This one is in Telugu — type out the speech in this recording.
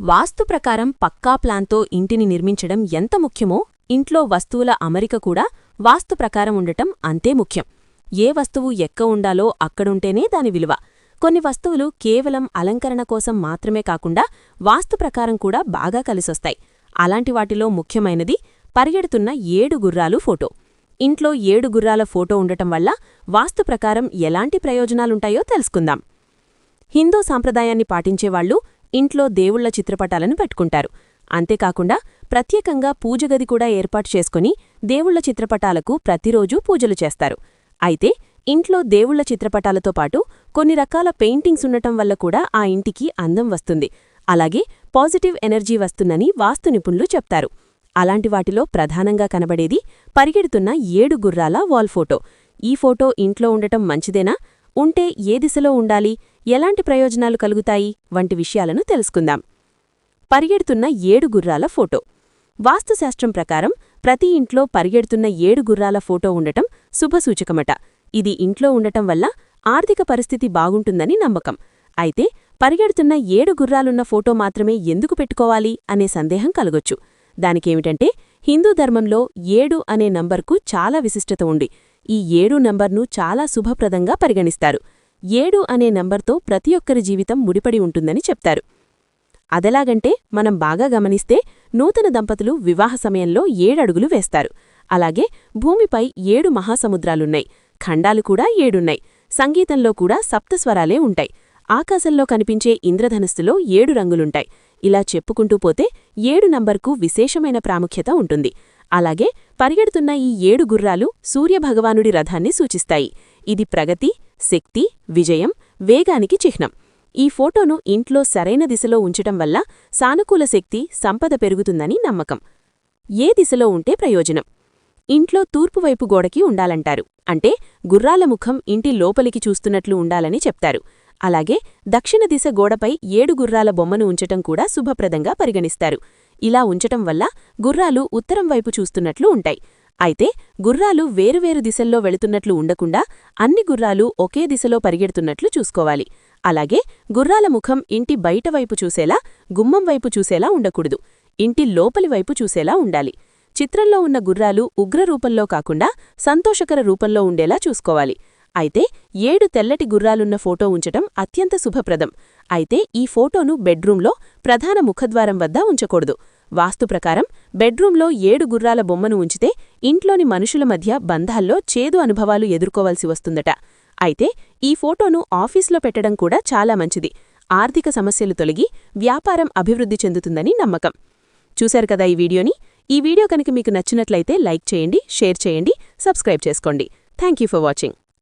వాస్తు ప్రకారం పక్కా ప్లాన్తో ఇంటిని నిర్మించడం ఎంత ముఖ్యమో ఇంట్లో వస్తువుల అమరిక కూడా వాస్తు ప్రకారం ఉండటం అంతే ముఖ్యం. ఏ వస్తువు ఎక్క ఉండాలో అక్కడుంటేనే దాని విలువ. కొన్ని వస్తువులు కేవలం అలంకరణ కోసం మాత్రమే కాకుండా వాస్తు ప్రకారం కూడా బాగా కలిసొస్తాయి. అలాంటి వాటిలో ముఖ్యమైనది పరిగెడుతున్న ఏడు గుర్రాలు ఫోటో. ఇంట్లో ఏడు గుర్రాల ఫోటో ఉండటం వల్ల వాస్తు ప్రకారం ఎలాంటి ప్రయోజనాలుంటాయో తెలుసుకుందాం. హిందూ సాంప్రదాయాన్ని పాటించేవాళ్ళు ఇంట్లో దేవుళ్ళ చిత్రపటాలను పెట్టుకుంటారు. అంతేకాకుండా ప్రత్యేకంగా పూజగది కూడా ఏర్పాటు చేసుకుని దేవుళ్ళ చిత్రపటాలకు ప్రతిరోజూ పూజలు చేస్తారు. అయితే ఇంట్లో దేవుళ్ళ చిత్రపటాలతో పాటు కొన్ని రకాల పెయింటింగ్స్ ఉండటం వల్ల కూడా ఆ ఇంటికి అందం వస్తుంది. అలాగే పాజిటివ్ ఎనర్జీ వస్తుందని వాస్తు నిపుణులు చెప్తారు. అలాంటి వాటిలో ప్రధానంగా కనబడేది పరిగెడుతున్న ఏడు గుర్రాల వాల్ ఫోటో. ఈ ఫోటో ఇంట్లో ఉండటం మంచిదేనా? ఉంటే ఏ దిశలో ఉండాలి? ఎలాంటి ప్రయోజనాలు కలుగుతాయి? వంటి విషయాలను తెలుసుకుందాం. పరిగెడుతున్న ఏడు గుర్రాల ఫోటో. వాస్తుశాస్త్రం ప్రకారం ప్రతి ఇంట్లో పరిగెడుతున్న ఏడు గుర్రాల ఫోటో ఉండటం శుభసూచకమట. ఇది ఇంట్లో ఉండటం వల్ల ఆర్థిక పరిస్థితి బాగుంటుందని నమ్మకం. అయితే పరిగెడుతున్న ఏడు గుర్రాలున్న ఫోటో మాత్రమే ఎందుకు పెట్టుకోవాలి అనే సందేహం కలగొచ్చు. దానికేమిటంటే హిందూ ధర్మంలో ఏడు అనే నంబర్కు చాలా విశిష్టత ఉంది. ఈ ఏడు నంబర్ను చాలా శుభప్రదంగా పరిగణిస్తారు. ఏడు అనే నంబర్తో ప్రతి ఒక్కరి జీవితం ముడిపడి ఉంటుందని చెప్తారు. అదెలాగంటే మనం బాగా గమనిస్తే నూతన దంపతులు వివాహ సమయంలో ఏడడుగులు వేస్తారు. అలాగే భూమిపై ఏడు మహాసముద్రాలున్నాయి. ఖండాలు కూడా ఏడున్నాయి. సంగీతంలో కూడా సప్తస్వరాలే ఉంటాయి. ఆకాశంలో కనిపించే ఇంద్రధనుస్సులో ఏడు రంగులుంటాయి. ఇలా చెప్పుకుంటూ పోతే ఏడు నంబర్కు విశేషమైన ప్రాముఖ్యత ఉంటుంది. అలాగే పరిగెడుతున్న ఈ ఏడు గుర్రాలు సూర్యభగవానుడి రథాన్ని సూచిస్తాయి. ఇది ప్రగతి శక్తి విజయం వేగానికి చిహ్నం. ఈ ఫోటోను ఇంట్లో సరైన దిశలో ఉంచటం వల్ల సానుకూల శక్తి సంపద పెరుగుతుందని నమ్మకం. ఏ దిశలో ఉంటే ప్రయోజనం? ఇంట్లో తూర్పువైపు గోడకి ఉండాలంటారు. అంటే గుర్రాల ముఖం ఇంటి లోపలికి చూస్తున్నట్లు ఉండాలని చెప్తారు. అలాగే దక్షిణ దిశ గోడపై ఏడు గుర్రాల బొమ్మను ఉంచటం కూడా శుభప్రదంగా పరిగణిస్తారు. ఇలా ఉంచటం వల్ల గుర్రాలు ఉత్తరం వైపు చూస్తున్నట్లు ఉంటాయి. అయితే గుర్రాలు వేరువేరు దిశల్లో వెళుతున్నట్లు ఉండకుండా అన్ని గుర్రాలు ఒకే దిశలో పరిగెడుతున్నట్లు చూసుకోవాలి. అలాగే గుర్రాల ముఖం ఇంటి బయటవైపు చూసేలా గుమ్మం వైపు చూసేలా ఉండకూడదు. ఇంటి లోపలి వైపు చూసేలా ఉండాలి. చిత్రంలో ఉన్న గుర్రాలు ఉగ్రరూపంలో కాకుండా సంతోషకర రూపంలో ఉండేలా చూసుకోవాలి. అయితే ఏడు తెల్లటి గుర్రాలున్న ఫోటో ఉంచటం అత్యంత శుభప్రదం. అయితే ఈ ఫోటోను బెడ్రూంలో ప్రధాన ముఖద్వారం వద్ద ఉంచకూడదు. వాస్తు ప్రకారం బెడ్రూంలో ఏడు గుర్రాల బొమ్మను ఉంచితే ఇంట్లోని మనుషుల మధ్య బంధాల్లో చేదు అనుభవాలు ఎదుర్కోవాల్సి వస్తుందట. అయితే ఈ ఫోటోను ఆఫీస్లో పెట్టడం కూడా చాలా మంచిది. ఆర్థిక సమస్యలు తొలగి వ్యాపారం అభివృద్ధి చెందుతుందని నమ్మకం. చూశారు కదా ఈ వీడియోని? ఈ వీడియో కనుక మీకు నచ్చినట్లయితే లైక్ చేయండి షేర్ చేయండి సబ్స్క్రైబ్ చేసుకోండి. Thank for watching.